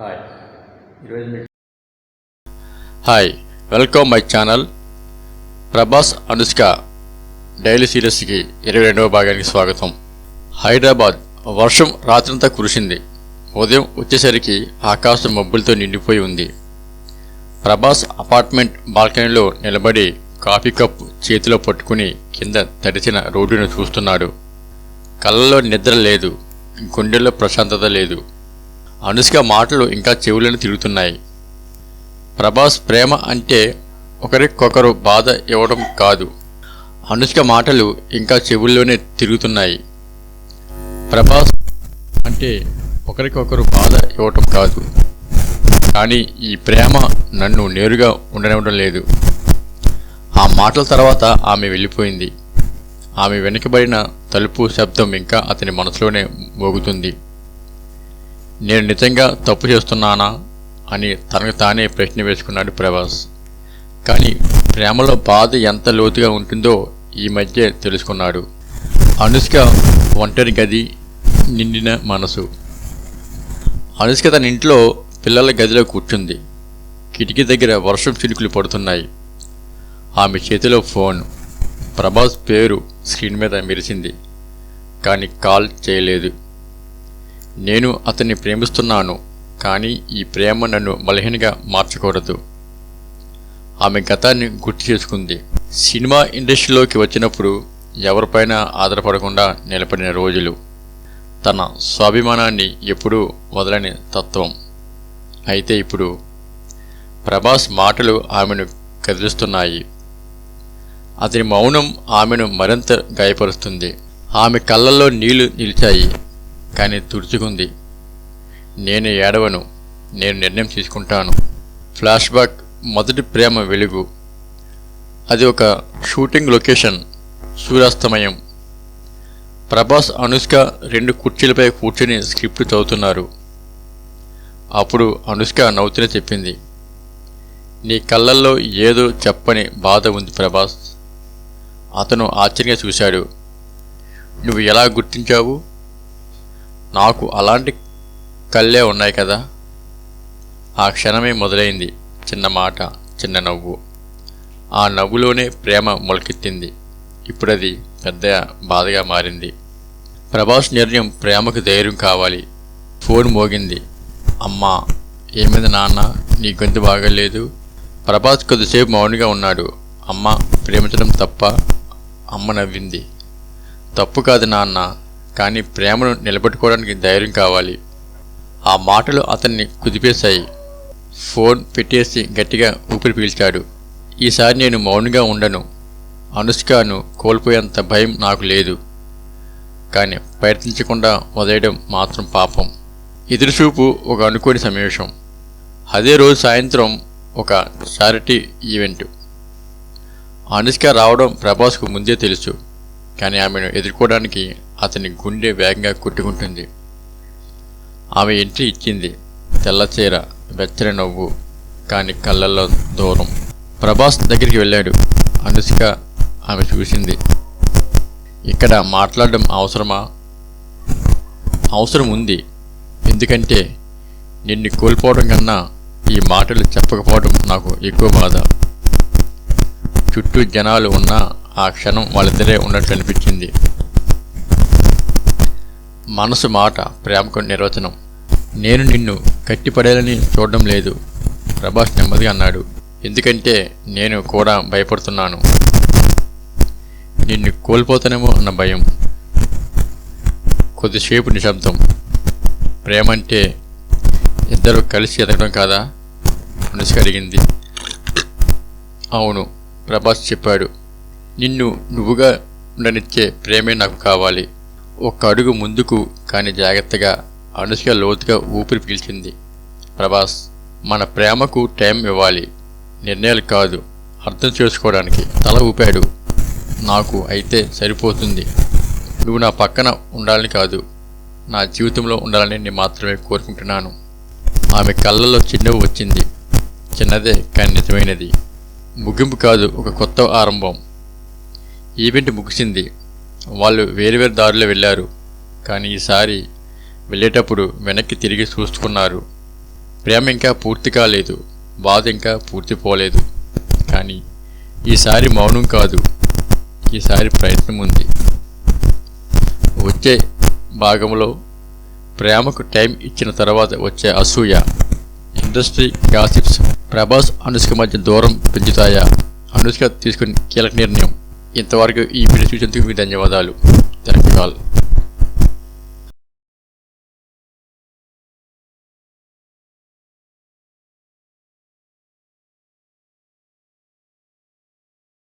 Hi ఈరోజు hi welcome my channel Prabhas Anushka daily సీరియస్కి ఇరవై రెండవ భాగానికి స్వాగతం. హైదరాబాద్ వర్షం రాత్రంతా కురిసింది. ఉదయం వచ్చేసరికి ఆకాశం మబ్బులతో నిండిపోయి ఉంది. ప్రభాస్ అపార్ట్మెంట్ బాల్కనీలో నిలబడి కాఫీ కప్ చేతిలో పట్టుకుని కింద తడిచిన రోడ్డును చూస్తున్నాడు. కళ్ళలో నిద్ర లేదు. గుండెల్లో ప్రశాంతత లేదు. అనుష్క మాటలు ఇంకా చెవులను తిరుగుతున్నాయి ప్రభాస్ ప్రేమ అంటే ఒకరికొకరు బాధ ఇవ్వడం కాదు. అనుష్క మాటలు ఇంకా చెవుల్లోనే తిరుగుతున్నాయి. ప్రభాస్ అంటే ఒకరికొకరు బాధ ఇవ్వటం కాదు. కానీ ఈ ప్రేమ నన్ను నేరుగా ఉండనివ్వడం లేదు. ఆ మాటల తర్వాత ఆమె వెళ్ళిపోయింది. ఆమె వెనుకబడిన తలుపు శబ్దం ఇంకా అతని మనసులోనే మోగుతుంది. నేను నిజంగా తప్పు చేస్తున్నానా అని తనకు తానే ప్రశ్న వేసుకున్నాడు ప్రభాస్. కానీ ప్రేమలో బాధ ఎంత లోతుగా ఉంటుందో ఈ మధ్య తెలుసుకున్నాడు. అనుష్క ఒంటరి గది నిండిన మనసు. అనుష్క తన ఇంట్లో పిల్లల గదిలో కూర్చుంది. కిటికీ దగ్గర వర్షం చినుకులు పడుతున్నాయి. ఆమె చేతిలో ఫోన్. ప్రభాస్ పేరు స్క్రీన్ మీద మెరిసింది. కానీ కాల్ చేయలేదు. నేను అతన్ని ప్రేమిస్తున్నాను కానీ ఈ ప్రేమ నన్ను బలహీనగా మార్చకూడదు. ఆమె గతాన్ని గుర్తు చేసుకుంది. సినిమా ఇండస్ట్రీలోకి వచ్చినప్పుడు ఎవరిపైన ఆధారపడకుండా నిలబడిన రోజులు. తన స్వాభిమానాన్ని ఎప్పుడూ వదలని తత్వం. అయితే ఇప్పుడు ప్రభాస్ మాటలు ఆమెను కదిలిస్తున్నాయి. అతని మౌనం ఆమెను మరింత గాయపరుస్తుంది. ఆమె కళ్ళల్లో నీళ్ళు నిలిచాయి. కానీ తుడుచుకుంది. నేను ఏడవను నేను నిర్ణయం తీసుకుంటాను. ఫ్లాష్ బ్యాక్ మొదటి ప్రేమ వెలుగు. అది ఒక షూటింగ్ లొకేషన్ సూర్యాస్తమయం. ప్రభాస్ అనుష్క రెండు కుర్చీలపై కూర్చుని స్క్రిప్ట్ చదువుతున్నారు. అప్పుడు అనుష్క నవ్వుతూనే చెప్పింది నీ కళ్ళల్లో ఏదో చెప్పని బాధ ఉంది ప్రభాస్. అతను ఆశ్చర్యంగా చూశాడు నువ్వు ఎలా గుర్తించావు? నాకు అలాంటి కళ్ళే ఉన్నాయి కదా. ఆ క్షణమే మొదలైంది చిన్న మాట చిన్న నవ్వు. ఆ నవ్వులోనే ప్రేమ మొలకెత్తింది. ఇప్పుడది పెద్ద బాధగా మారింది. ప్రభాస్ నిర్ణయం ప్రేమకు ధైర్యం కావాలి. ఫోన్ మోగింది. అమ్మా ఏమైంది నాన్న? నీ గొంతు బాగలేదు. ప్రభాస్ కొద్దిసేపు మౌనిగా ఉన్నాడు. అమ్మ ప్రేమించడం తప్ప? అమ్మ నవ్వింది. తప్పు కాదు నాన్న. కానీ ప్రేమను నిలబెట్టుకోవడానికి ధైర్యం కావాలి. ఆ మాటలు అతన్ని కుదిపేశాయి. ఫోన్ పెట్టేసి గట్టిగా ఊపిరి పీల్చాడు. ఈసారి నేను మౌనంగా ఉండను. అనుష్కను కోల్పోయేంత భయం నాకు లేదు. కానీ ప్రయత్నించకుండా వదిలేయడం మాత్రం పాపం. ఎదురుచూపు ఒక అనుకోని సమావేశం అదే రోజు సాయంత్రం ఒక చారిటీ ఈవెంట్ అనుష్క రావడం ప్రభాస్కు ముందే తెలుసు. కానీ ఆమెను ఎదుర్కోవడానికి అతని గుండె వేగంగా కొట్టుకుంటుంది. ఆమె ఎంట్రీ ఇచ్చింది తెల్లచీర వెచ్చని నవ్వు కానీ కళ్ళల్లో దూరం. ప్రభాస్ దగ్గరికి వెళ్ళాడు. అనుష్క ఆమె చూసింది. ఇక్కడ మాట్లాడడం అవసరమా? అవసరం ఉంది. ఎందుకంటే నిన్ను కోల్పోవడం కన్నా ఈ మాటలు చెప్పకపోవడం నాకు ఎక్కువ బాధ. చుట్టూ జనాలు ఉన్నా ఆ క్షణం వాళ్ళిద్దరే ఉన్నట్టు అనిపించింది. మనసు మాట ప్రేమకు నిర్వచనం. నేను నిన్ను కట్టిపడేయాలని చూడడం లేదు. ప్రభాస్ నెమ్మదిగా అన్నాడు. ఎందుకంటే నేను కూడా భయపడుతున్నాను. నిన్ను కోల్పోతానేమో అన్న భయం. కొద్దిసేపు నిశ్శబ్దం. ప్రేమంటే ఇద్దరు కలిసి ఎదగడం కాదా? మనసు అడిగింది. అవును ప్రభాస్ చెప్పాడు. నిన్ను నువ్వుగా ఉండనిచ్చే ప్రేమే నాకు కావాలి. ఒక్క అడుగు ముందుకు కానీ జాగ్రత్తగా అనుష్క లోతుగా ఊపిరి పీల్చింది. ప్రభాస్ మన ప్రేమకు టైం ఇవ్వాలి. నిర్ణయాలు కాదు అర్థం చేసుకోవడానికి తల ఊపాడు. నాకు అయితే సరిపోతుంది. నువ్వు నా పక్కన ఉండాలని కాదు నా జీవితంలో ఉండాలని నేను మాత్రమే కోరుకుంటున్నాను. ఆమె కళ్ళల్లో చిన్నవి వచ్చింది. చిన్నదే కానీ నిజమైనది. ముగింపు కాదు ఒక కొత్త ఆరంభం. ఈవెంట్ ముగిసింది. వాళ్ళు వేరువేరు దారిలో వెళ్ళారు. కానీ ఈసారి వెళ్ళేటప్పుడు వెనక్కి తిరిగి చూసుకున్నారు. ప్రేమ ఇంకా పూర్తి కాలేదు. బాధ ఇంకా పూర్తి పోలేదు. కానీ ఈసారి మౌనం కాదు. ఈసారి ప్రయత్నం ఉంది. వచ్చే భాగంలో ప్రేమకు టైం ఇచ్చిన తర్వాత వచ్చే అసూయ ఇండస్ట్రీ గాసిప్స్ ప్రభాస్ అనుష్క మధ్య దూరం పెంచుతాయా? అనుష్క తీసుకుని కీలక నిర్ణయం. ఇంతవరకు ఈ వీడియో చూసేందుకు మీకు ధన్యవాదాలు. Thank you all.